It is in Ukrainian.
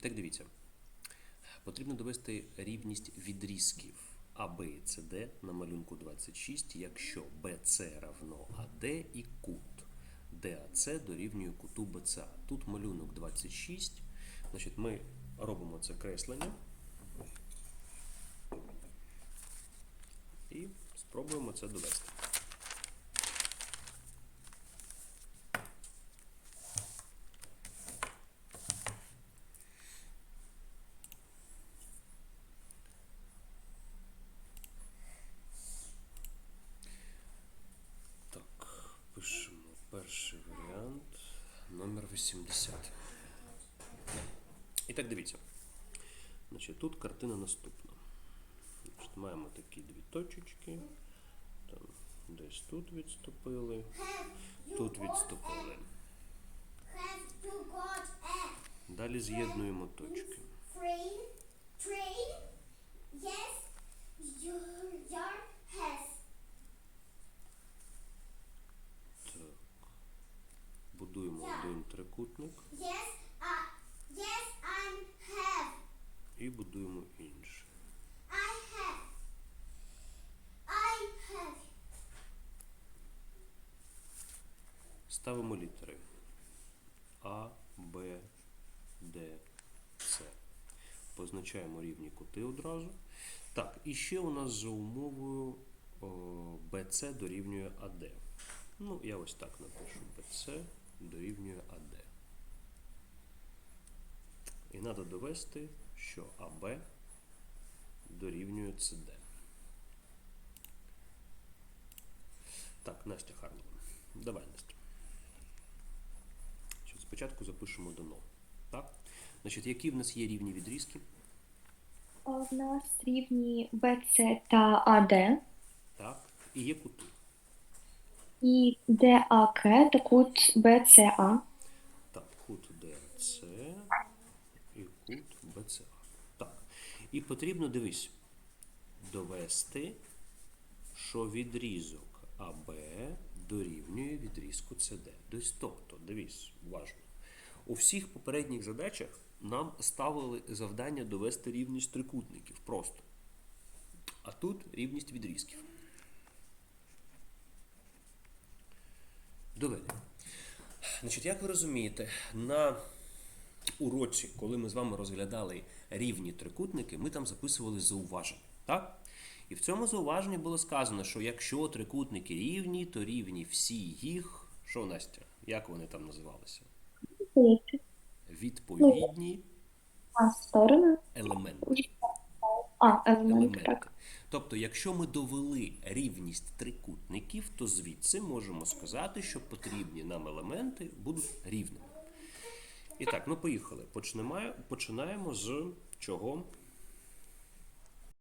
Так дивіться. Потрібно довести рівність відрізків і СД на малюнку 26, якщо BC равно АД і кут DAC дорівнює куту BCA. Тут малюнок 26. Значить, ми робимо це креслення і спробуємо це довести. 80. І так дивіться. Значить, тут картина наступна. Значить, маємо такі дві точечки. Там десь тут відступили, тут відступили. You Далі з'єднуємо точки. Yes, your, your has. Так. Будуємо один трикутник Yes, uh, yes, I have. і будуємо інший. I have. I have. Ставимо літери А, Б, Д, С. Позначаємо рівні кути одразу. Так, і ще у нас за умовою BC дорівнює АД. Ну, я ось так напишу. BC дорівнює АД. І треба довести, що АБ дорівнює СД. Так, Настя Харлова. Давай, Настя. Значить, Спочатку запишемо дано. Так? Значить, які в нас є рівні відрізки? А В нас рівні BC та AD Так. І є кути. і DAK та кут BCA. Так, кут ДЦ і БЦА. Так. І потрібно, дивись, довести, що відрізок АБ дорівнює відрізку СД. Тобто, дивись, уважно. У всіх попередніх задачах нам ставили завдання довести рівність трикутників просто. А тут рівність відрізків. Доведемо. Значить, як ви розумієте, на уроці, коли ми з вами розглядали рівні трикутники, ми там записували зауваження. Так? І в цьому зауваженні було сказано, що якщо трикутники рівні, то рівні всі їх. Що, Настя? Як вони там називалися? Відповідні елементи. А, елементи. так. Тобто, якщо ми довели рівність трикутників, то звідси можемо сказати, що потрібні нам елементи будуть рівними. І так, ну поїхали. Почнемо, починаємо з чого?